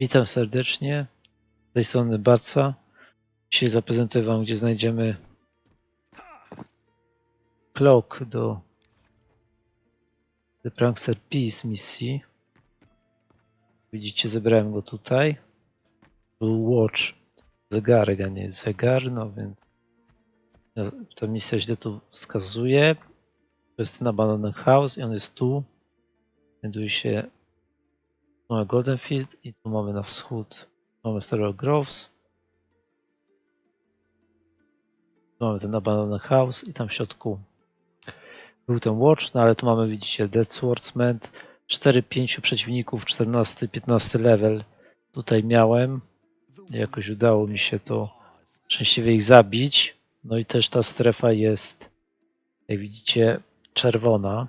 Witam serdecznie. Z tej strony Baca. Dzisiaj zaprezentuję Wam, gdzie znajdziemy cloak do The Prankster Peace misji. Widzicie, zebrałem go tutaj. Był watch, zegarek, a nie zegar, no więc ta misja źle tu wskazuje. To jest ten Abandoned House i on jest tu. Znajduje się mamy Goldenfield i tu mamy na wschód mamy Starrow Groves. Tu mamy ten Abandoned House i tam w środku był ten Watch, no ale tu mamy widzicie Dead Swordsman, 4-5 przeciwników, 14-15 level tutaj miałem. Jakoś udało mi się to szczęśliwie ich zabić. No i też ta strefa jest, jak widzicie, czerwona.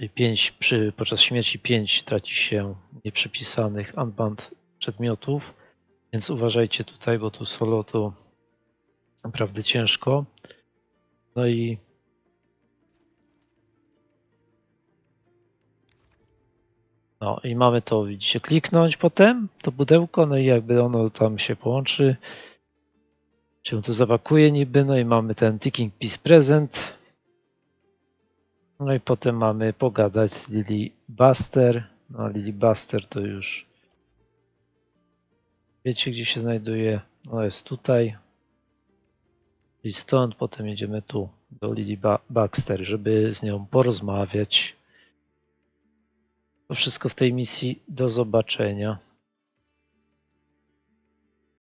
Czyli 5 przy, podczas śmierci 5 traci się nieprzypisanych unband przedmiotów, więc uważajcie tutaj, bo tu solo to naprawdę ciężko. No i no i mamy to, widzicie, kliknąć potem to pudełko, no i jakby ono tam się połączy, się tu zapakuje niby, no i mamy ten ticking piece present, no i potem mamy pogadać z Lily Buster. No, Lily Buster to już wiecie, gdzie się znajduje. No, jest tutaj. I stąd potem jedziemy tu do Lily ba Baxter, żeby z nią porozmawiać. To wszystko w tej misji. Do zobaczenia.